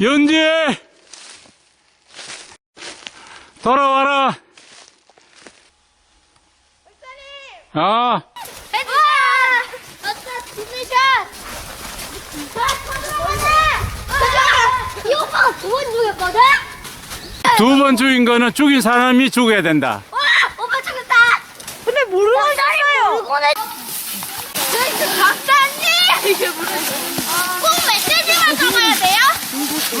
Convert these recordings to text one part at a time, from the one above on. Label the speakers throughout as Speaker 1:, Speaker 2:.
Speaker 1: 연지! 돌아와라! 아,
Speaker 2: 해주세요! 아까 디스샷! 이 오빠가 두 번 죽였거든?
Speaker 1: 두 번 죽인 거는 죽인 사람이 죽어야 된다.
Speaker 2: 와! 오빠 죽였다! 근데 모르고 있었어요! 모르고는 저희 박사님! 이게 무슨 꼭 멧돼지만 잡아야 돼요?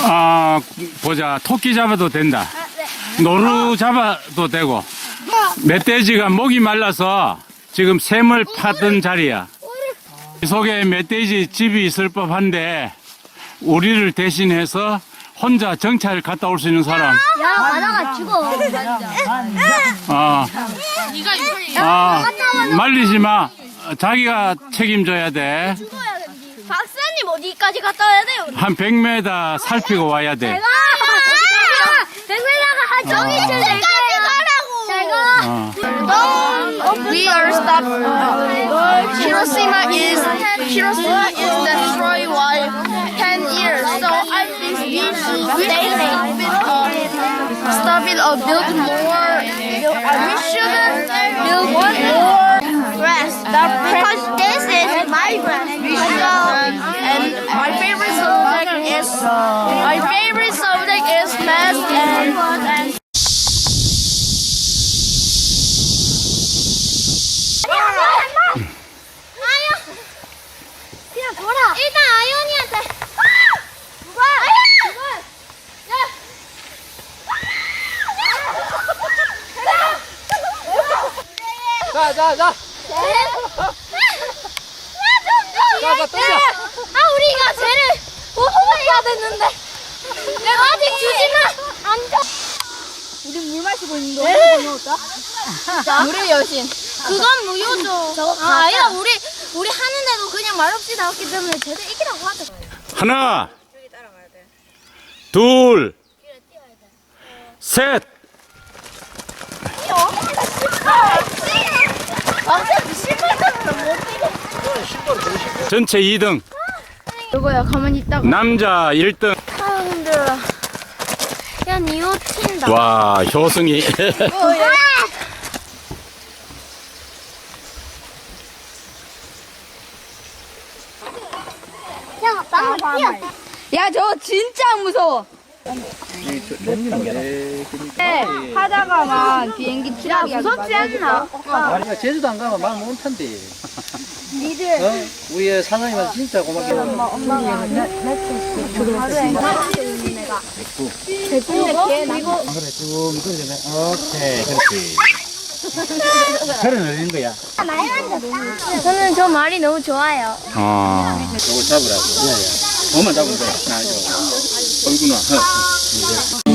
Speaker 1: 아, 보자. 토끼 잡아도 된다.
Speaker 2: 아, 네.
Speaker 1: 노루 잡아도 되고. 멧돼지가 목이 말라서 지금 샘을 파던 자리야. 이 속에 멧돼지 집이 있을 법한데 우리를 대신해서 혼자 정찰 갔다 올 수 있는 사람.
Speaker 2: 야, 가다가 죽어.
Speaker 1: 아, 아, 말리지 마. 자기가 책임져야 돼.
Speaker 2: 박사님 어디까지 갔다 와야 돼요?
Speaker 1: 한 100m 살피고 와야 돼.
Speaker 2: 내가 백밀라가 한 정이 칠 때까지 가라고. 잘 가.
Speaker 1: 어.
Speaker 3: We are stopped. Hiroshima is Hiroshima is destroyed by ten years. So I think we should we should stop it. Uh, stop it or build more. We shouldn't build more rest. Because this is my rest. We should. And my favorite subject is my favorite subject is math and. and
Speaker 2: 아연. 그냥 돌아. 일단 아연이한테. 누가? 아연. 누가? 야.
Speaker 4: 자, 자, 자. 자, 자, 던져.
Speaker 2: 아, 우리가 쟤를 보호해야 됐는데. 내가 아직 주지는 않죠. 우리 물 마시고 있는 거 네. 먹었다?
Speaker 3: 물의 여신.
Speaker 2: 그건 무효죠. 아, 아니야, 우리, 우리 하는데도 그냥 말없이 나왔기 때문에 쟤들 이기라고 하죠.
Speaker 1: 하나, 둘, 셋. 전체 2등,
Speaker 3: 이거야, 가만히 있다가.
Speaker 1: 남자 1등.
Speaker 2: 아, 힘들어. 야, 니옷 튄다.
Speaker 1: 와, 효승이.
Speaker 2: 야,
Speaker 3: 저 진짜 무서워. 네, 하다가만 비행기 추락이 야, 무섭지 않나?
Speaker 4: 아니, 제주도 안 가면 말 못한대. 니들. 어? 우리 사장님한테 진짜 고맙게. 그래, 쭉 이끌어주네. 오케이, 그렇지. 그래, 내리는 거야.
Speaker 2: 저는 저 말이 너무 좋아요.
Speaker 1: 어,
Speaker 4: 이거 잡으라고. 예, 예. 몸만 잡으면 돼. 나 이거. 얼구나.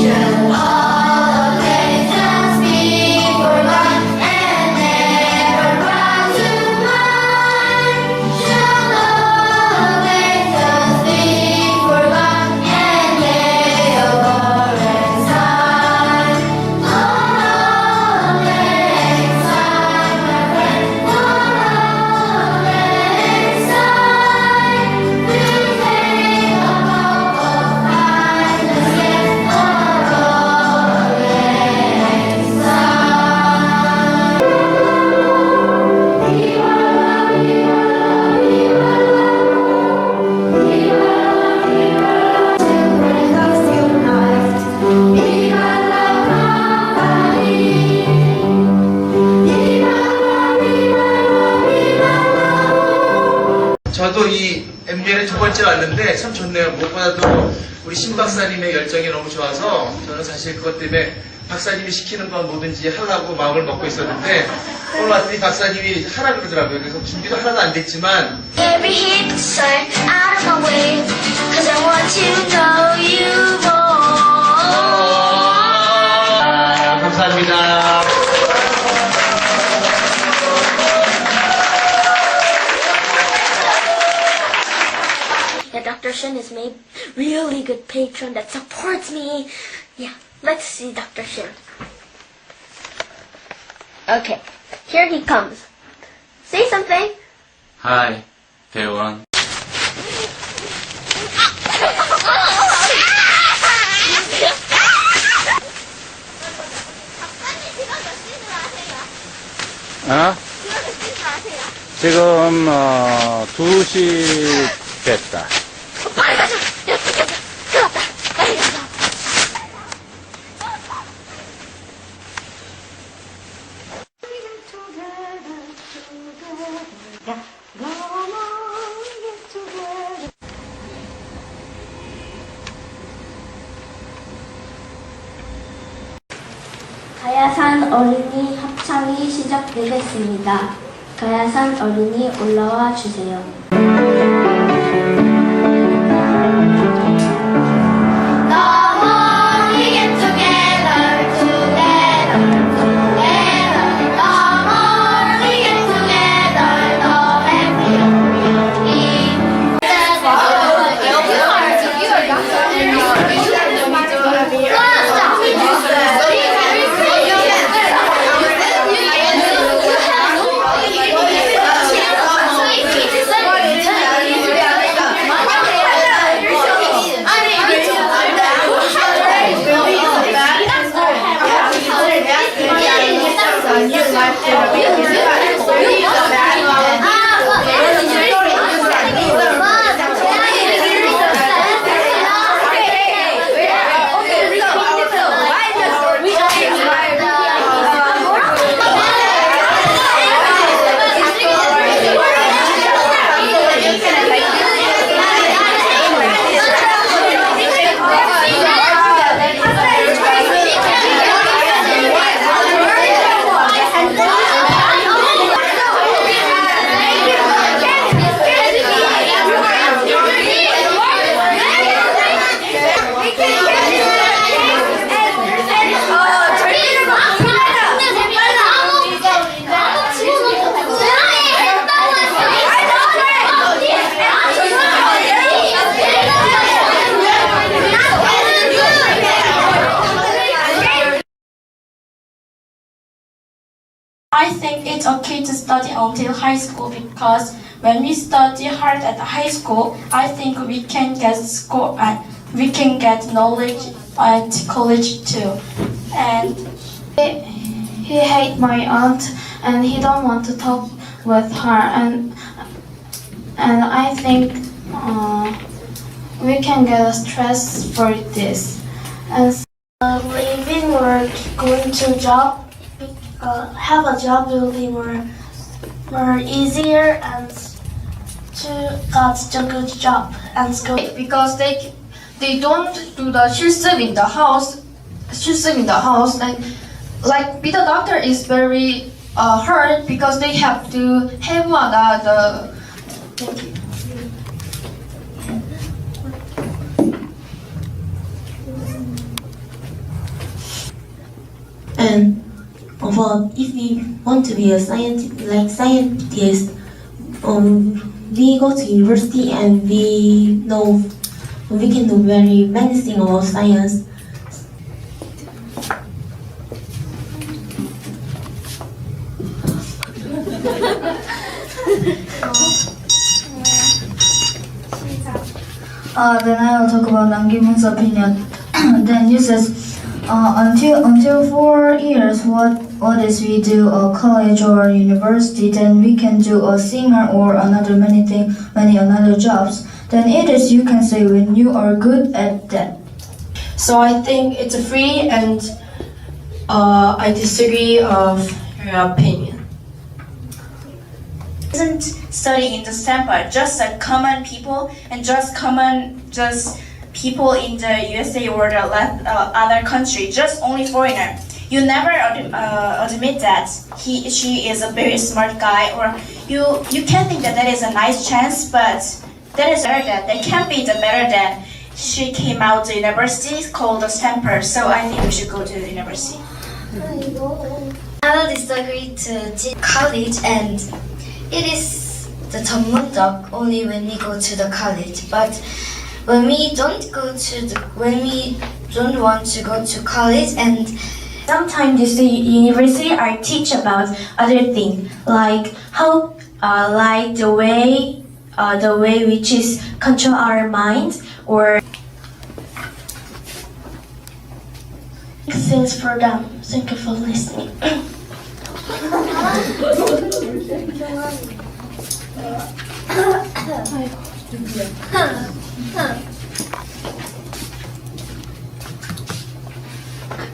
Speaker 5: 이 MBN에 두 번째 왔는데 참 좋네요. 무엇보다도 우리 신 박사님의 열정이 너무 좋아서 저는 사실 그것 때문에 박사님이 시키는 건 뭐든지 하려고 마음을 먹고 있었는데 오늘 왔더니 박사님이 하라 그러더라고요. 그래서 준비도 하나도 안 됐지만
Speaker 2: Every hit sign out of my way. Cause I want to know you more. Shin is my really good patron that supports me. Yeah, let's see Dr. Shin. Okay, here he comes. Say something.
Speaker 1: Hi,
Speaker 2: Taewon.
Speaker 1: 어? 지금 어, 2시 됐다.
Speaker 6: 시작되겠습니다. 가야산 어린이 올라와 주세요.
Speaker 7: I think it's okay to study until high school because when we study hard at high school, I think we can get score and we can get knowledge at college too. And he, he hate my aunt and he don't want to talk with her and and I think uh, we can get stress for this. And uh, living or going to job uh, have a job will be more more easier and to got a good job and school
Speaker 8: because they they don't do the should serve in the house should serve in the house and like be the doctor is very uh, hard because they have to have the the thank you.
Speaker 9: And for if we want to be a scientist, like scientist, um, we go to university and we know we can do very many things about science.
Speaker 7: Uh, then I will talk about Nam Ki-moon's opinion. then he says, uh, until until four years, what what is we do a college or university, then we can do a singer or another many thing, many another jobs. Then it is you can say when you are good at that.
Speaker 10: So I think it's a free and uh, I disagree of your opinion.
Speaker 7: isn't studying in the STEM just a common people and just common just people in the USA or the la- uh, other country, just only foreigner You never ad- uh, admit that he she is a very smart guy, or you you can think that that is a nice chance, but that is better than that can be the better than she came out the university called the Stamper. So I think we should go to the university.
Speaker 6: I will disagree to t- college and it is the 전문적 only when we go to the college. But when we don't go to the when we don't want to go to college and sometimes this university I teach about other thing like how uh, like the way uh, the way which is control our minds or things for them. Thank you for listening.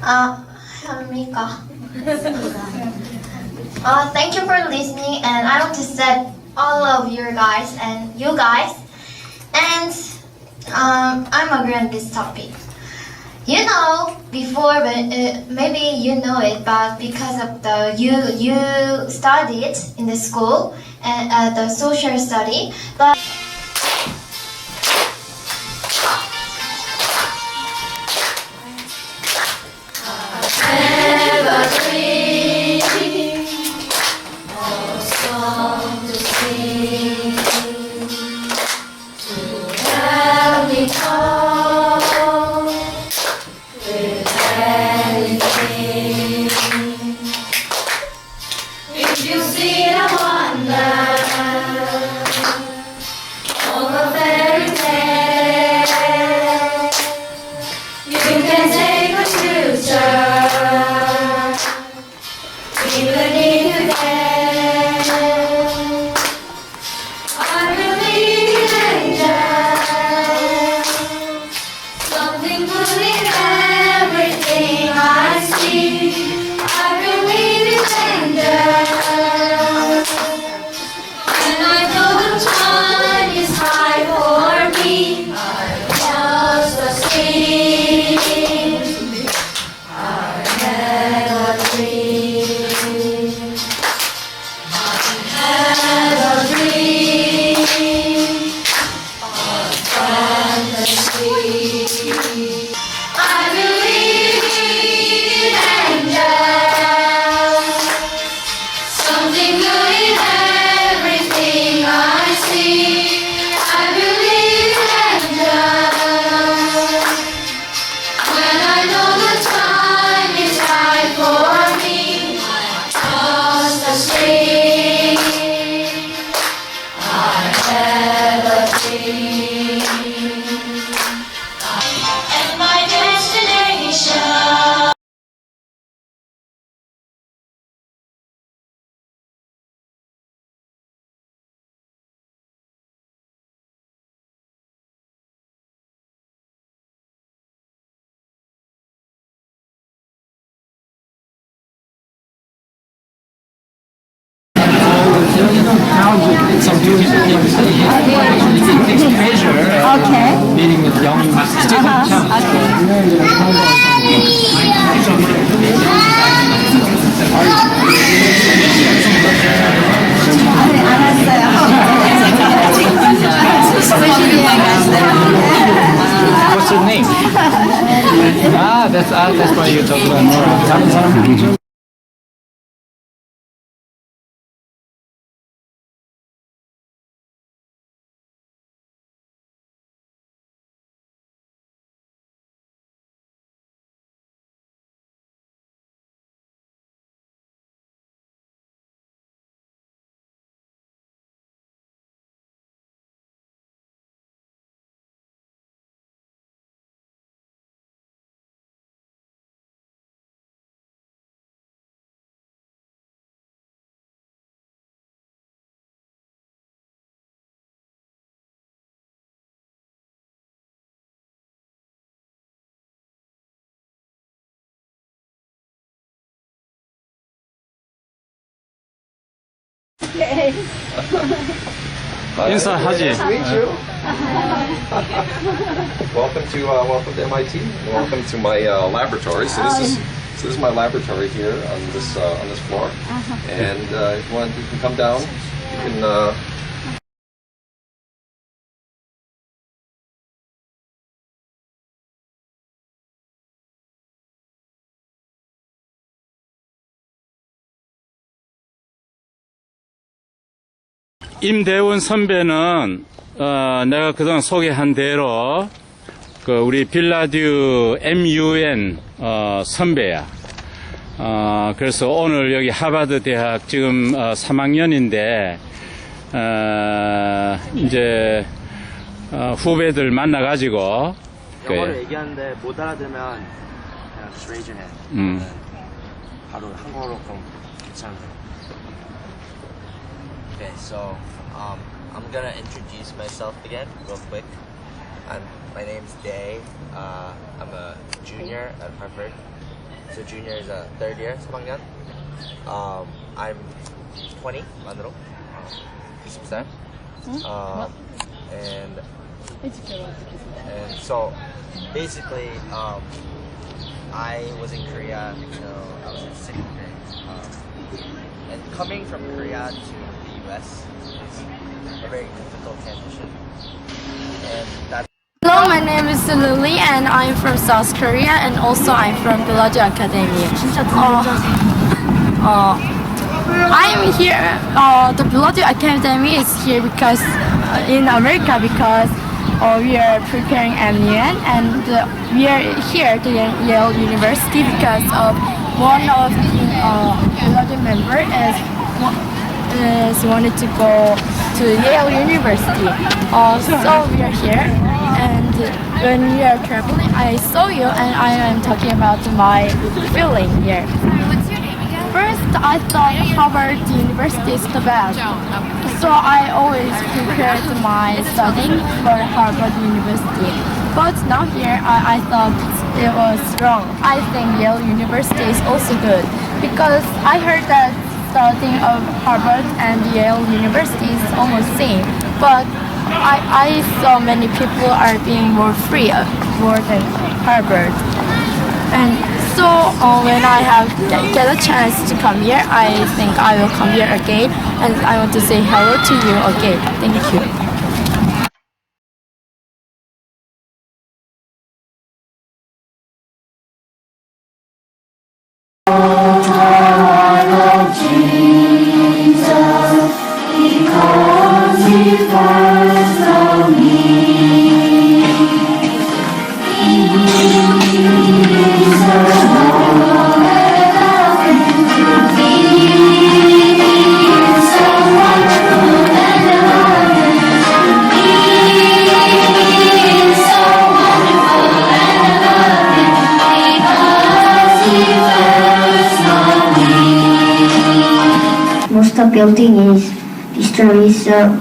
Speaker 6: Uh, Uh, thank you for listening, and I want to thank all of you guys and you guys. And um, I'm agree on this topic. You know, before when, uh, maybe you know it, but because of the you you studied in the school and uh, the social study, but
Speaker 4: Shivadeva. That's why you talk about more.
Speaker 1: Okay. Inside Haji. Nice to meet you.
Speaker 11: welcome to uh, welcome to MIT. Welcome to my uh, laboratory. So this oh, is so this is my laboratory here on this uh, on this floor. Uh-huh. And uh, if you want, you can come down. You can uh,
Speaker 1: 임대원 선배는 어, 내가 그동안 소개한 대로 그 우리 빌라듀 MUN 어, 선배야. 어, 그래서 오늘 여기 하버드 대학 지금 어, 3학년인데 어, 이제 어, 후배들 만나가지고 그,
Speaker 9: 영어를 얘기하는데 못 알아들으면 그냥 just raise your hand.
Speaker 1: 음.
Speaker 9: 바로 한국어로 그럼 December. Okay, so um, I'm gonna introduce myself again real quick. I'm my name's Day. Uh, I'm a junior at Harvard. So junior is a third year 3학년. Um, I'm 20 만으로. 20살. Um, and and so basically um, I was in Korea until I was in second grade. Um, and coming from Korea to the US is a very difficult transition.
Speaker 12: Hello, my name is Lily and I'm from South Korea and also I'm from Bellagio Academy. Uh, uh, I'm here, uh, the Bellagio Academy is here because, uh, in America because uh, we are preparing MUN and uh, we are here at Yale University because of one of the uh, Bellagio member is is wanted to go to Yale University. Uh, so we are here, and when we are traveling, I saw you, and I am talking about my feeling here. First, I thought Harvard University is the best, so I always prepared my studying for Harvard University. But now here, I, I thought it was wrong. I think Yale University is also good because I heard that studying of Harvard and Yale University is almost same. But I, I saw many people are being more free, uh, more than Harvard. And so uh, when I have get a chance to come here, I think I will come here again. And I want to say hello to you again. Thank you.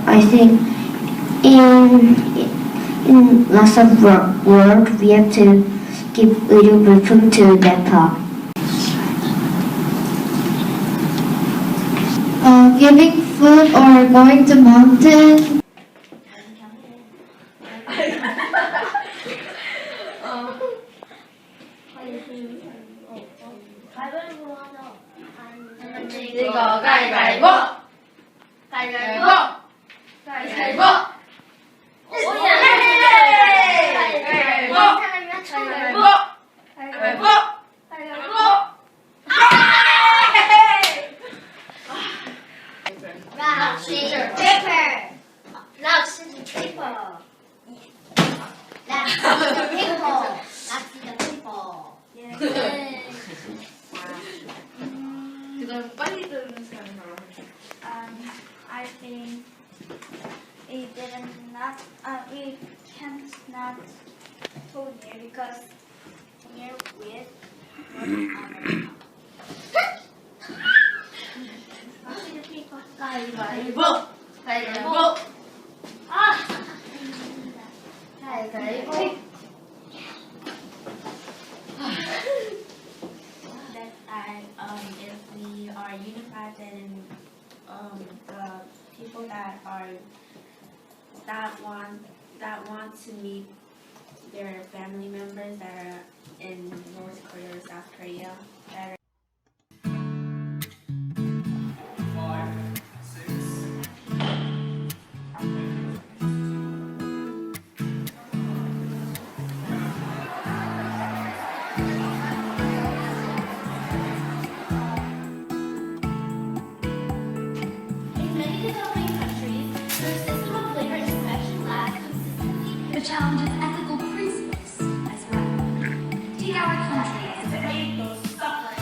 Speaker 13: I think in in lots of wor- work we have to give little briefing to Nepal.
Speaker 6: Uh, giving food or going to mountain.
Speaker 3: Um, I think we didn't not uh, we can't not hold here because here with
Speaker 2: 가위바위보! 가위바위보! 아! 가위바위보!
Speaker 12: Unified then um, the people that are that want that want to meet their family members that are in North Korea or South Korea that
Speaker 2: challenges ethical principles as well. Take our country as a made those suffering.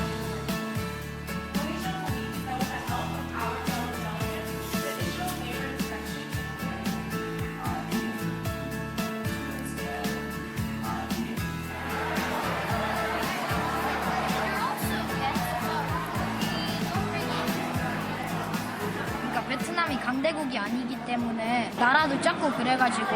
Speaker 14: 강대국이 아니기 때문에 나라도 작고 그래가지고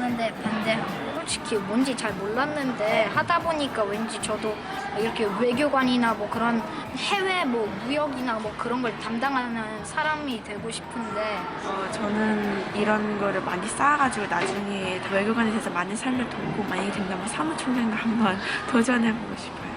Speaker 14: 그러는데 반대하고 솔직히 뭔지 잘 몰랐는데 하다 보니까 왠지 저도 이렇게 외교관이나 뭐 그런 해외 뭐 무역이나 뭐 그런 걸 담당하는 사람이 되고 싶은데
Speaker 15: 어, 저는 이런 거를 많이 쌓아가지고 나중에 외교관에 대해서 많은 삶을 돕고 만약에 된다면 사무총장도 한번 도전해보고 싶어요.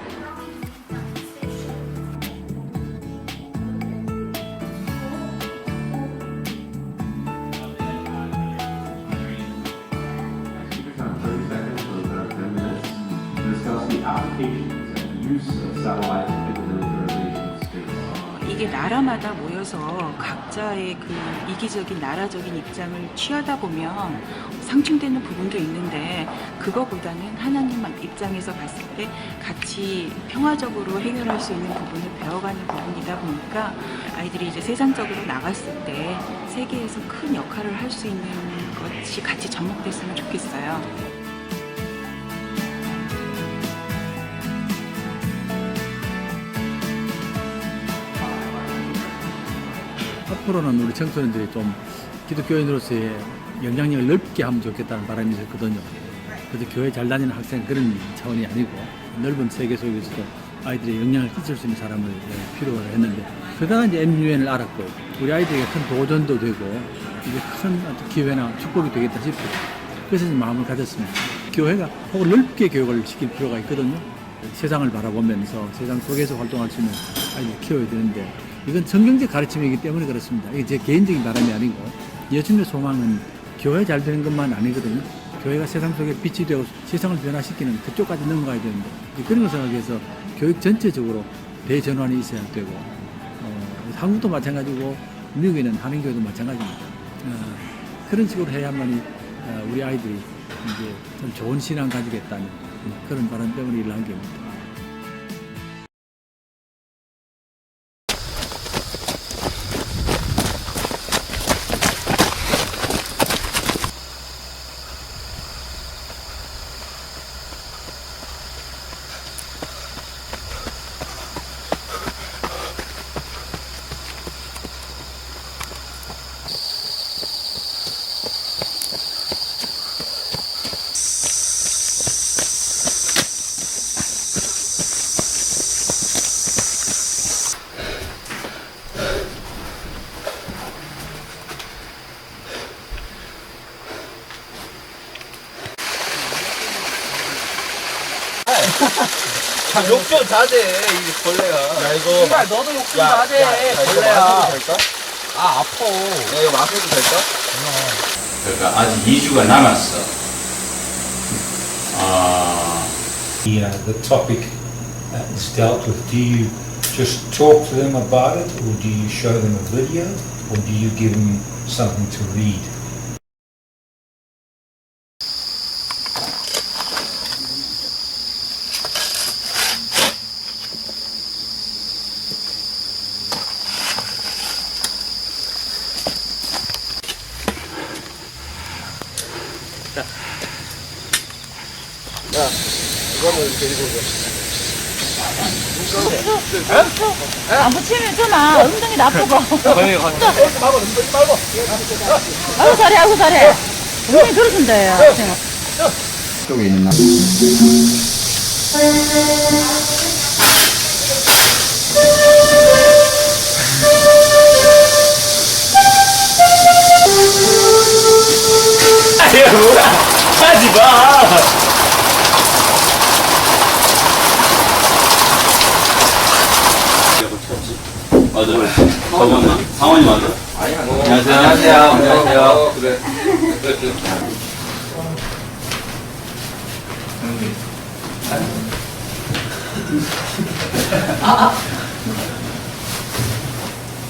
Speaker 16: 나라마다 모여서 각자의 그 이기적인 나라적인 입장을 취하다 보면 상충되는 부분도 있는데 그거보다는 하나님 입장에서 봤을 때 같이 평화적으로 해결할 수 있는 부분을 배워가는 부분이다 보니까 아이들이 이제 세상적으로 나갔을 때 세계에서 큰 역할을 할 수 있는 것이 같이 접목됐으면 좋겠어요.
Speaker 17: 앞으로는 우리 청소년들이 좀 기독교인으로서의 영향력을 넓게 하면 좋겠다는 바람이 있었거든요. 그래서 교회 잘 다니는 학생 그런 차원이 아니고 넓은 세계 속에서도 아이들의 영향을 끼칠 수 있는 사람을 예, 필요로 했는데 그러다가 이제 MUN을 알았고 우리 아이들에게 큰 도전도 되고 이게 큰 기회나 축복이 되겠다 싶어요. 그래서 이제 마음을 가졌습니다. 교회가 혹은 넓게 교육을 시킬 필요가 있거든요. 세상을 바라보면서 세상 속에서 활동할 수 있는 아이들 키워야 되는데 이건 성경적 가르침이기 때문에 그렇습니다. 이게 제 개인적인 바람이 아니고 예수님의 소망은 교회 잘 되는 것만 아니거든요. 교회가 세상 속에 빛이 되고 세상을 변화시키는 그쪽까지 넘어가야 되는데 그런 걸 생각해서 교육 전체적으로 대전환이 있어야 되고 어, 한국도 마찬가지고 미국에 있는 한인교회도 마찬가지입니다. 어, 그런 식으로 해야만이 어, 우리 아이들이 이제 좀 좋은 신앙 가지겠다는 그런 바람 때문에 일을 한 겁니다.
Speaker 5: 욕좀 자제 이 벌레야. 야 이거. 야 너도 욕좀 자제. 벌레야. 될까? 아 아파. 야 이거 마셔도 될까?
Speaker 1: 그러니까 아직 2주가 남았어. 아,
Speaker 18: the, uh, the topic that is dealt with, do you just talk to them about it, or do you show them a video, or do you give them something to read?
Speaker 5: 야 이거는 데리고 가.
Speaker 16: 안 붙이면 잖아 엉덩이 나쁘고.
Speaker 5: 빨리 가. 말고 엉덩이 말고.
Speaker 16: 아유 잘해 아유 잘해. 엉덩이 그러신대요.
Speaker 11: 쪽에 있나?
Speaker 1: 야, 뭐야. 하지 마. 맞아. 잠깐만. 상원이 맞아. 안녕하세요.
Speaker 11: 안녕하세요. 안녕하세요. 그래.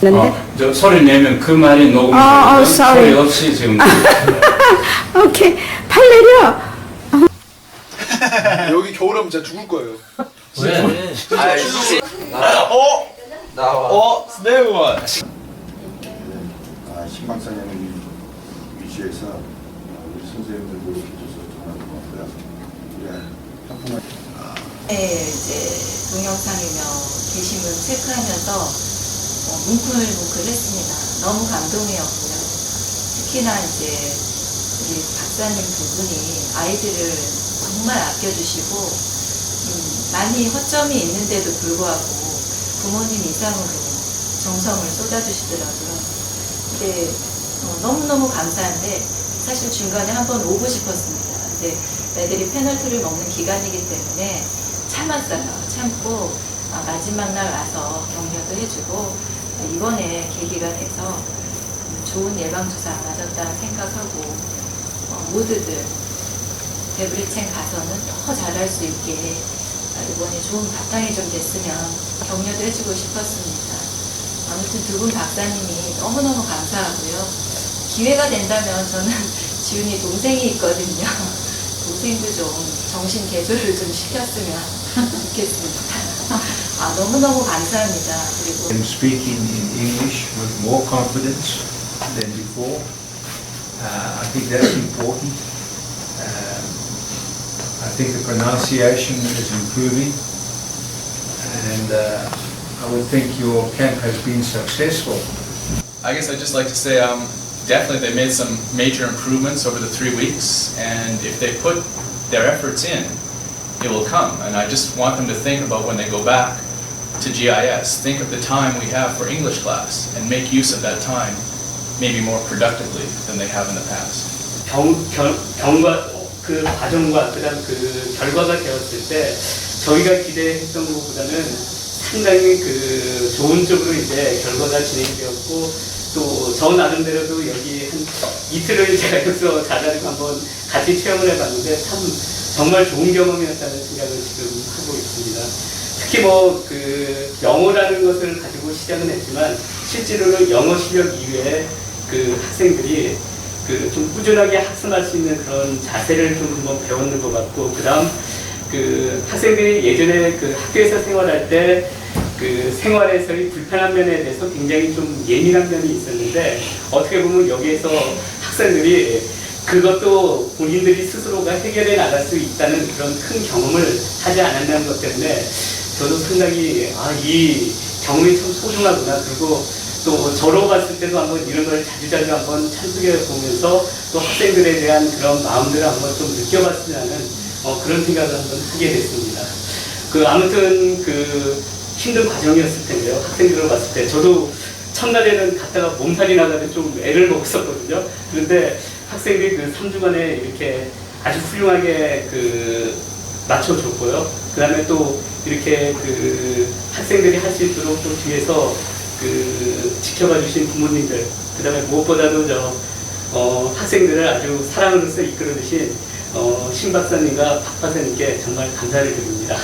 Speaker 1: 어, 저 소리 내면 그 말이 녹음이
Speaker 16: 아, 아, sorry.
Speaker 1: 소리 없이 지금.
Speaker 16: 오케이 팔 내려.
Speaker 5: 여기 겨울하면 진짜 죽을 거예요.
Speaker 9: 왜?
Speaker 5: 아이씨. 어? 나와. 어? 스네그원.
Speaker 19: 아, 신 박사님 위치에서 우리 선생님들 노력해줘서 정말 고맙고요. 우리 학부모
Speaker 16: 네, 이제 동영상이며 게시물 체크하면서 어,
Speaker 20: 어, 뭉클뭉클했습니다. 너무 감동이었고요. 특히나 이제 우리 박사님 두 분이 아이들을 정말 아껴주시고 음, 많이 허점이 있는데도 불구하고 부모님 이상으로 정성을 쏟아주시더라고요. 근데 어, 너무너무 감사한데 사실 중간에 한번 오고 싶었습니다. 근데 애들이 페널티를 먹는 기간이기 때문에 참았어요. 참고 아, 마지막 날 와서 격려도 해주고 이번에 계기가 돼서 좋은 예방주사 맞았다 생각하고 어, 모두들 데브리첸 가서는 더 잘할 수 있게 이번에 좋은 바탕이 좀 됐으면 격려도 해주고 싶었습니다. 아무튼 두 분 박사님이 너무너무 감사하고요. 기회가 된다면 저는 지훈이 동생이 있거든요. 동생도 좀 정신 개조를 좀 시켰으면 좋겠습니다. 아, 너무너무 감사합니다. 그리고
Speaker 18: I'm speaking in English with more confidence than before. Uh, I think that's important. I think the pronunciation is improving, and uh, I would think your camp has been successful.
Speaker 21: I guess I'd just like to say um, definitely they made some major improvements over the three weeks, and if they put their efforts in, it will come. And I just want them to think about when they go back to GIS, think of the time we have for English class and make use of that time maybe more productively than they have in the past.
Speaker 22: 그 과정과 그다음 그 결과가 되었을 때 저희가 기대했던 것보다는 상당히 그 좋은 쪽으로 이제 결과가 진행되었고 또 저 나름대로도 여기 한 이틀을 제가 여기서 자자리고 한번 같이 체험을 해봤는데 참 정말 좋은 경험이었다는 생각을 지금 하고 있습니다. 특히 뭐 그 영어라는 것을 가지고 시작은 했지만 실제로는 영어 실력 이외에 그 학생들이 그 좀 꾸준하게 학습할 수 있는 그런 자세를 좀 한번 배웠는 것 같고 그다음 그 학생들이 예전에 그 학교에서 생활할 때 그 생활에서의 불편한 면에 대해서 굉장히 좀 예민한 면이 있었는데 어떻게 보면 여기에서 학생들이 그것도 본인들이 스스로가 해결해 나갈 수 있다는 그런 큰 경험을 하지 않았다는 것 때문에 저도 상당히 아, 이 경험이 참 소중하구나. 그리고 또 저로 봤을 때도 한번 이런 걸 자주자주 한번 참석해 보면서 또 학생들에 대한 그런 마음들을 한번 좀 느껴봤으면 하는 어, 그런 생각을 한번 하게 됐습니다. 그 아무튼 그 힘든 과정이었을 텐데요. 학생들을 봤을 때 저도 첫날에는 갔다가 몸살이 나가지고 좀 애를 먹었었거든요. 그런데 학생들이 그 3주간에 이렇게 아주 훌륭하게 그 맞춰줬고요. 그 다음에 또 이렇게 그 학생들이 할 수 있도록 또 뒤에서 그 지켜봐 주신 부모님들, 그 다음에 무엇보다도 저 어, 학생들을 아주 사랑으로서 이끌어 주신 어, 신 박사님과 박 박사님께 정말 감사를 드립니다.